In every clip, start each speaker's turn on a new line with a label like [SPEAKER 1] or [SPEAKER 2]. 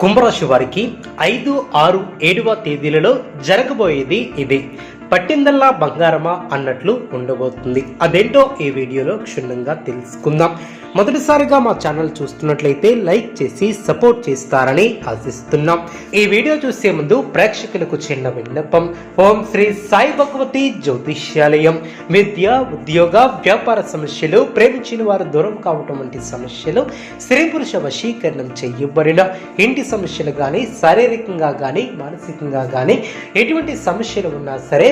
[SPEAKER 1] కుంభరాశి వారికి ఐదు ఆరు ఏడవ తేదీలలో జరగబోయేది ఇదే. పట్టిందల్లా బంగారమా అన్నట్లు ఉండబోతుంది. అదేంటో ఈ వీడియోలో క్షుణ్ణంగా తెలుసుకుందాం. మొదటిసారిగా మా ఛానల్ చూస్తున్నట్లయితే లైక్ చేసి సపోర్ట్ చేస్తారని ఆశిస్తున్నాం. ఈ వీడియో చూసే ముందు ప్రేక్షకులకు చిన్న విన్నపం. ఓం శ్రీ సాయి భగవతి జ్యోతిష్యాలయం. విద్య ఉద్యోగ వ్యాపార సమస్యలు ప్రేమించిన వారు దూరం కావటం వంటి సమస్యలు స్త్రీ పురుష వశీకరణం చేయబడిన ఇంటి సమస్యలు కానీ శారీరకంగా కానీ మానసికంగా కానీ ఎటువంటి సమస్యలు ఉన్నా సరే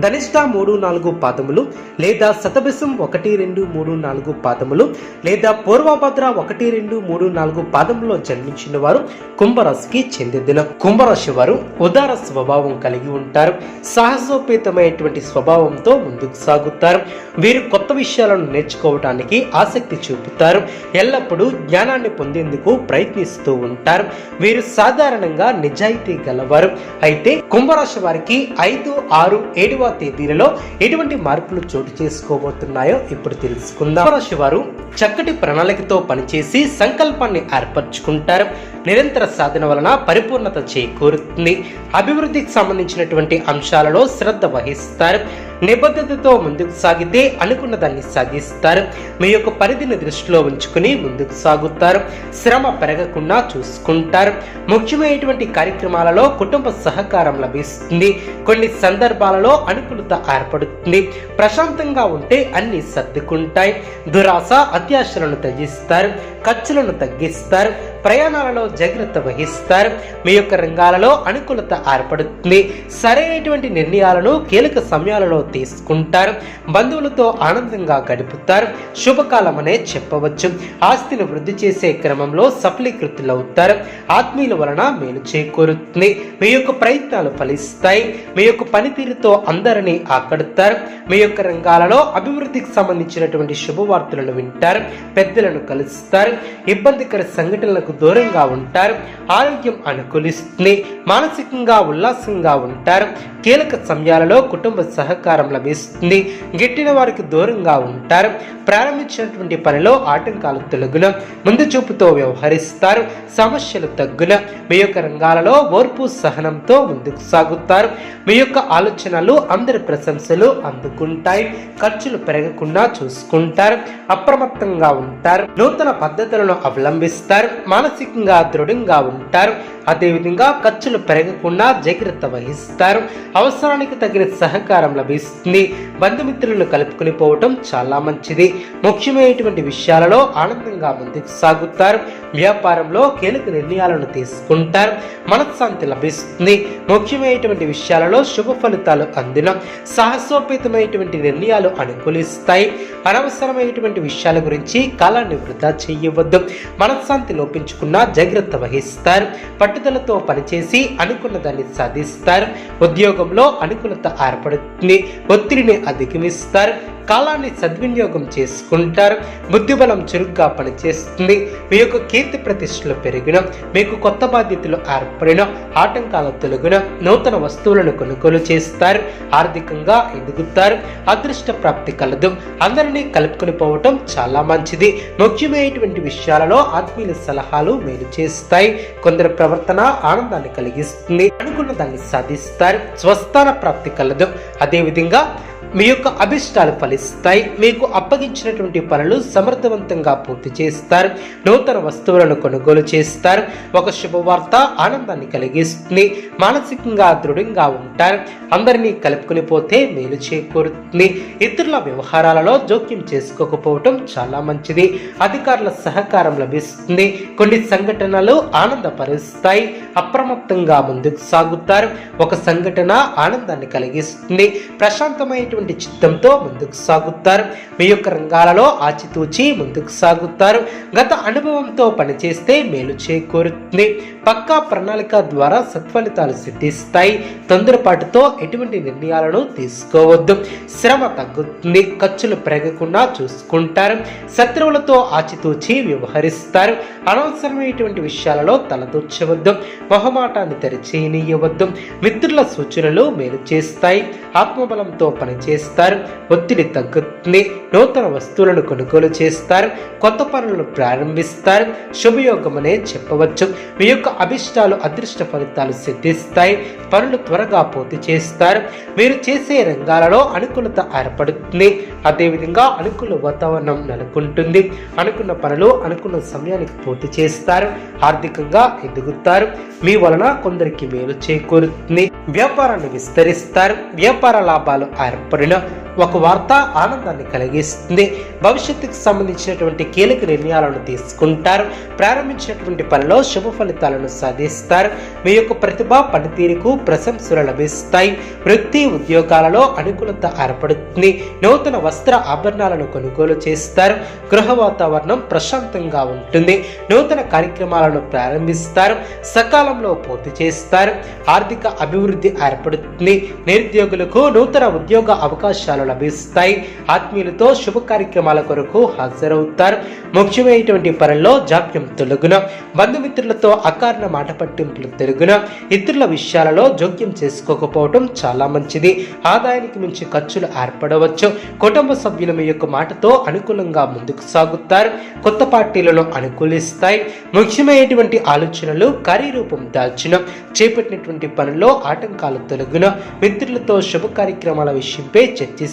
[SPEAKER 1] ధనిష్ట మూడు నాలుగు పాదములు లేదా శతభిసం ఒకటి రెండు మూడు నాలుగు పాదములు లేదా పూర్వభద్ర ఒకటి రెండు మూడు నాలుగు పాదములో జన్మించిన వారు కుంభరాశికి చెందిన కుంభరాశి వారు ఉదార స్వభావం కలిగి ఉంటారు. సాహసోపేతమైనటువంటి స్వభావంతో ముందుకు సాగుతారు. వీరు కొత్త విషయాలను నేర్చుకోవడానికి ఆసక్తి చూపుతారు. ఎల్లప్పుడూ జ్ఞానాన్ని పొందేందుకు ప్రయత్నిస్తూ ఉంటారు. వీరు సాధారణంగా నిజాయితీ గలవారు. అయితే కుంభరాశి వారికి ఐదు ఆరు ఏడు ఏడవ తేదీలలో ఎటువంటి మార్పులు చోటు చేసుకోబోతున్నాయో ఇప్పుడు తెలుసుకుందాం. రాశి వారు చక్కటి ప్రణాళికతో పనిచేసి సంకల్పాన్ని ఏర్పరచుకుంటారు. నిరంతర సాధన వలన పరిపూర్ణత చేకూరుతుంది. అభివృద్ధికి సంబంధించినటువంటి అంశాలలో శ్రద్ధ వహిస్తారు. నిబద్ధతతో ముందుకు సాగితే అనుకున్న దాన్ని సాధిస్తారు మీ యొక్క పరిధిని దృష్టిలో ఉంచుకుని ముందుకు సాగుతారు. శ్రమ పెరగకుండా చూసుకుంటారు. ముఖ్యమైనటువంటి కార్యక్రమాలలో కుటుంబ సహకారం లభిస్తుంది. కొన్ని సందర్భాలలో అనుకూలత ఏర్పడుతుంది ప్రశాంతంగా ఉంటే అన్ని సర్దుకుంటాయి. దురాశ అత్యాశలను త్యజిస్తారు. ఖర్చులను తగ్గిస్తారు. ప్రయాణాలలో జాగ్రత్త వహిస్తారు. మీ యొక్క రంగాలలో అనుకూలత ఏర్పడుతుంది. సరైనటువంటి నిర్ణయాలను కీలక సమయాలలో తీసుకుంటారు. బంధువులతో ఆనందంగా గడుపుతారు. శుభకాలం అనే చెప్పవచ్చు. ఆస్తిని వృద్ధి చేసే క్రమంలో సఫలీకృతులవుతారు. ఆత్మీయుల వలన మేలు చేకూరుతుంది. మీ యొక్క ప్రయత్నాలు ఫలిస్తాయి. మీ యొక్క పనితీరుతో అందరినీ ఆకడతారు. మీ యొక్క రంగాలలో అభివృద్ధికి సంబంధించినటువంటి శుభవార్తలను వింటారు. పెద్దలను కలుస్తారు. ఇబ్బందికర సంఘటనలకు దూరంగా ఉంటారు. ఆరోగ్యం అనుకూలిస్తుంది. మానసికంగా ఉల్లాసంగా ఉంటారు. కీలక సమయాలలో కుటుంబ సహకారం లభిస్తుంది. గిట్టిన వారికి దూరంగా ఉంటారు. ప్రారంభించినటువంటి పనిలో ఆటంకాలు తొలగున. ముందు చూపుతో వ్యవహరిస్తారు. సమస్యలు తగ్గున. మీ యొక్క రంగాలలో ఓర్పు సహనంతో ముందుకు సాగుతారు. మీ యొక్క ఆలోచనలు అందరి ప్రశంసలు అందుకుంటాయి. ఖర్చులు పెరగకుండా చూసుకుంటారు. అప్రమత్తంగా ఉంటారు. నూతన పద్ధతులను అవలంబిస్తారు. మానసికంగా దృఢంగా ఉంటారు. అదేవిధంగా ఖర్చులు పెరగకుండా జాగ్రత్త వహిస్తారు. అవసరానికి తగిన సహకారం లభిస్తుంది. బంధుమిత్రులను కలుపుకొని పోవటం చాలా మంచిది. ముఖ్యమైనటువంటి విషయాలలో ఆనందంగా ముందుకు సాగుతారు. వ్యాపారంలో కీలక నిర్ణయాలను తీసుకుంటారు. మనశ్శాంతి లభిస్తుంది. ముఖ్యమైనటువంటి విషయాలలో శుభ ఫలితాలు అందిన. సాహసోపేతమైనటువంటి నిర్ణయాలు అనుకూలిస్తాయి. అనవసరమైనటువంటి విషయాల గురించి కాలాన్ని వృధా చేయవద్దు. మనశ్శాంతి లోపించుకున్న జాగ్రత్త వహిస్తారు. పట్టుదలతో పనిచేసి అనుకున్న దాన్ని సాధిస్తారు. ఉద్యోగంలో అనుకూలత ఏర్పడుతుంది. ఒత్తిడిని అధిగమిస్తారు. కాలాన్ని సద్వినియోగం చేసుకుంటారు. బుద్ధిబలం చురుగ్గా పనిచేస్తుంది. మీ యొక్క కీర్తి ప్రతిష్టలు పెరిగిన మీకు కొత్త బాధ్యతలు ఏర్పడిన ఆటంకాలు తొలగిన నూతన వస్తువులను కొనుగోలు చేస్తారు. ఆర్థికంగా ఎదుగుతారు. అదృష్ట ప్రాప్తి కలదు. అందరినీ కలుపుకొని పోవటం చాలా మంచిది. ముఖ్యమైనటువంటి విషయాలలో ఆత్మీయుల సలహాలు మేలు చేస్తాయి. కొందరి ప్రవర్తన ఆనందాన్ని కలిగిస్తుంది. అనుకున్న దాన్ని సాధిస్తారు. స్వస్థాన ప్రాప్తి కలదు. అదేవిధంగా మీ యొక్క అభిష్టాలు ఫలిస్తాయి. మీకు అప్పగించినటువంటి పనులు సమర్థవంతంగా పూర్తి చేస్తారు. నూతన వస్తువులను కొనుగోలు చేస్తారు. ఒక శుభవార్త ఆనందాన్ని కలిగిస్తుంది. మానసికంగా దృఢంగా ఉంటారు. అందరినీ కలుపుకొని పోతే మేలు చేకూరుతుంది. ఇతరుల వ్యవహారాలలో జోక్యం చేసుకోకపోవటం చాలా మంచిది. అధికారుల సహకారం లభిస్తుంది. కొన్ని సంఘటనలు ఆనందపరుస్తాయి. అప్రమత్తంగా ముందుకు సాగుతారు. ఒక సంఘటన ఆనందాన్ని కలిగిస్తుంది. ప్రశాంతమైనటువంటి చిత్తంతో ముందుకు సాగుతారు. మీ యొక్క రంగాలలో ఆచితూచి ముందుకు సాగుతారు. గత అనుభవంతో పనిచేస్తే మేలు చేకూరుతుంది. పక్కా ప్రణాళిక ద్వారా సత్ఫలితాలు సిద్ధిస్తాయి. తొందరపాటుతో ఎటువంటి నిర్ణయాలను తీసుకోవద్దు. శ్రమ తగ్గుతుంది. ఖర్చులు పెరగకుండా చూసుకుంటారు. శత్రువులతో ఆచితూచి వ్యవహరిస్తారు. అనవసరమైనటువంటి విషయాలలో తలదూర్చవద్దు. మొహమాటాన్ని తెరచేయనీయవద్దు మిత్రుల సూచనలు మేలు చేస్తాయి. ఆత్మబలంతో పనిచేస్తారు. ఒత్తిడి తగ్గుతుంది. నూతన వస్తువులను కొనుగోలు చేస్తారు కొత్త పనులను ప్రారంభిస్తారు శుభయోగమనే చెప్పవచ్చు. మీ యొక్క అభిష్టాలు అదృష్ట ఫలితాలు సిద్ధిస్తాయి పనులు త్వరగా పూర్తి చేస్తారు. మీరు చేసే రంగాలలో అనుకూలత ఏర్పడుతుంది. అదేవిధంగా అనుకూల వాతావరణం నెలకొంటుంది. అనుకున్న పనులు అనుకున్న సమయానికి పూర్తి చేస్తారు ఆర్థికంగా ఎదుగుతారు. మీ వలన కొందరికి మేలు చేకూరుతుంది. వ్యాపారాన్ని విస్తరిస్తారు. వ్యాపార లాభాలు ఏర్పడిన ఒక వార్త ఆనందాన్ని కలిగిస్తుంది. భవిష్యత్తుకు సంబంధించినటువంటి కీలక నిర్ణయాలను తీసుకుంటారు. ప్రారంభించినటువంటి పనిలో శుభ ఫలితాలను సాధిస్తారు. మీ యొక్క ప్రతిభ పనితీరుకు ప్రశంసలు లభిస్తాయి. వృత్తి ఉద్యోగాలలో అనుకూలత ఏర్పడుతుంది. నూతన వస్త్ర ఆభరణాలను కొనుగోలు చేస్తారు. గృహ వాతావరణం ప్రశాంతంగా ఉంటుంది. నూతన కార్యక్రమాలను ప్రారంభిస్తారు. సకాలంలో పూర్తి చేస్తారు. ఆర్థిక అభివృద్ధి ఏర్పడుతుంది. నిరుద్యోగులకు నూతన ఉద్యోగ అవకాశాలు లభిస్తాయి. ఆత్మీయులతో శుభ కార్యక్రమాల కొరకు హాజరవుతారు. ముఖ్యమైనటువంటి పనుల్లో జాప్యం తొలగున. బంధుమిత్రులతో అకారణ మాట పట్టింపులు తెలుగున. ఇతరుల విషయాలలో జోక్యం చేసుకోకపోవడం చాలా మంచిది. ఆదాయానికి మించి ఖర్చులు ఏర్పడవచ్చు. కుటుంబ సభ్యుల మీ యొక్క మాటతో అనుకూలంగా ముందుకు సాగుతారు. కొత్త పార్టీలను అనుకూలిస్తాయి. ముఖ్యమైనటువంటి ఆలోచనలు కార్యరూపం దాల్చిన. చేపట్టినటువంటి పనుల్లో ఆటంకాలు తొలగున. మిత్రులతో శుభ కార్యక్రమాల విషయంపై చర్చిస్తారు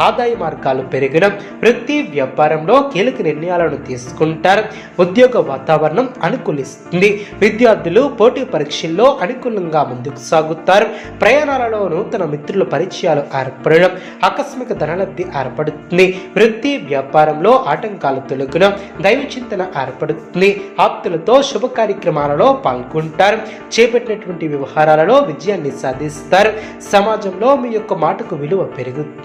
[SPEAKER 1] ఆదాయ మార్గాలు పెరిగిన వృత్తి వ్యాపారంలో కీలక నిర్ణయాలను తీసుకుంటారు. ఉద్యోగ వాతావరణం అనుకూలిస్తుంది. విద్యార్థులు పోటీ పరీక్షల్లో అనుకూలంగా ముందుకు సాగుతారు. ప్రయాణాలలో నూతన మిత్రుల పరిచయాలు ఏర్పడడం ఆకస్మిక ధనలబ్ధి ఏర్పడుతుంది. వృత్తి వ్యాపారంలో ఆటంకాలు తొలగిన దైవ చింతన ఏర్పడుతుంది. ఆప్తులతో శుభ కార్యక్రమాలలో పాల్గొంటారు. చేపట్టినటువంటి వ్యవహారాలలో విజయాన్ని సాధిస్తారు. సమాజంలో మీ యొక్క మాటకు విలువ పెరుగుతుంది.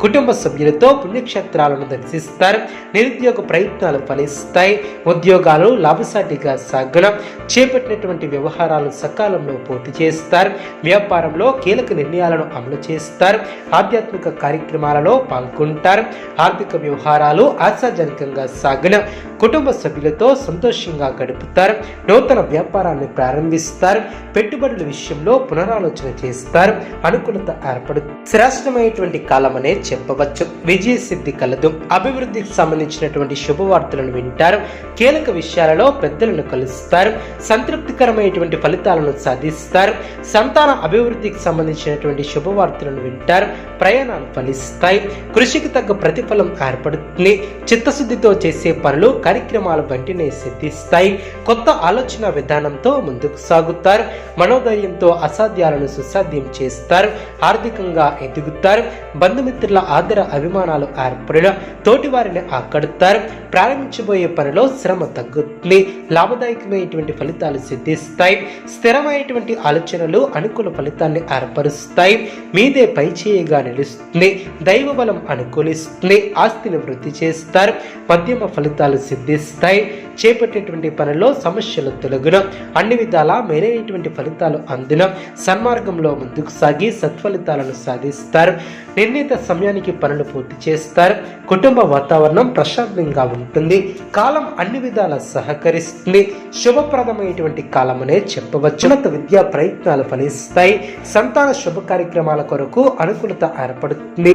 [SPEAKER 1] కుటుంబ సభ్యులతో పుణ్యక్షేత్రాలను దర్శిస్తారు. నిరుద్యోగ ప్రయత్నాలు ఫలిస్తాయి. ఉద్యోగాలు లాభసాటిగా సాగున చేపట్టినటువంటి వ్యవహారాలు సకాలంలో పూర్తి చేస్తారు. వ్యాపారంలో కీలక నిర్ణయాలను అమలు చేస్తారు. ఆధ్యాత్మిక కార్యక్రమాలలో పాల్గొంటారు. ఆర్థిక వ్యవహారాలు ఆశాజనకంగా సాగిన కుటుంబ సభ్యులతో సంతోషంగా గడుపుతారు. నూతన వ్యాపారాన్ని ప్రారంభిస్తారు. పెట్టుబడుల విషయంలో పునరాలోచన చేస్తారు. అనుకూలత ఏర్పడు శ్రేష్టమైనటువంటి కాలమనే చెప్పవచ్చు. విజయ సిద్ధి కలదు. అభివృద్ధికి సంబంధించినటువంటి శుభవార్తలను వింటారు. కీలక విషయాలలో పెద్దలను కలుస్తారు. సంతృప్తికరమైనటువంటి ఫలితాలను సాధిస్తారు. సంతాన అభివృద్ధికి సంబంధించినటువంటి శుభవార్తలను వింటారు. ప్రయాణాలు ఫలిస్తాయి. కృషికి తగ్గ ప్రతిఫలం ఏర్పడుతుంది. చిత్తశుద్ధితో చేసే పనులు కార్యక్రమాలు వెంటనే సిద్ధిస్తాయి. కొత్త ఆలోచన విధానంతో ముందుకు సాగుతారు. మనోధైర్యంతో అసాధ్యాలను సుసాధ్యం చేస్తారు. ఆర్థికంగా ఎదుగుతారు. బంధుమిత్రుల ఆదర అభిమానాలు ఏర్పడిన తోటి వారిని ఆకడతారు. ప్రారంభించబోయే పనిలో శ్రమ తగ్గుతుంది. లాభదాయకమైనటువంటి ఫలితాలు సిద్ధిస్తాయి. స్థిరమైనటువంటి ఆలోచనలు అనుకూల ఫలితాన్ని ఏర్పరుస్తాయి. మీదే పై నిలుస్తుంది. దైవ బలం అనుకూలిస్తుంది. ఆస్తిని వృద్ధి చేస్తారు. మధ్యమ ఫలితాలు సిద్ధిస్తాయి. చేపట్టేటువంటి పనిలో సమస్యలు తొలగిన. అన్ని విధాలా మేలైనటువంటి ఫలితాలు అందిన. సన్మార్గంలో ముందుకు సాగి సత్ఫలితాలను సాధిస్తారు. నిర్ణీత సమయానికి పనులు పూర్తి చేస్తారు. కుటుంబ వాతావరణం ప్రశాంతంగా ఉంటుంది. కాలం అన్ని విధాల సహకరిస్తుంది. శుభప్రదమైనటువంటి కాలమనే చెప్పవచ్చు. ఉన్నత విద్యా ప్రయత్నాలు ఫలిస్తాయి. సంతాన శుభ కార్యక్రమాల కొరకు అనుకూలత ఏర్పడుతుంది.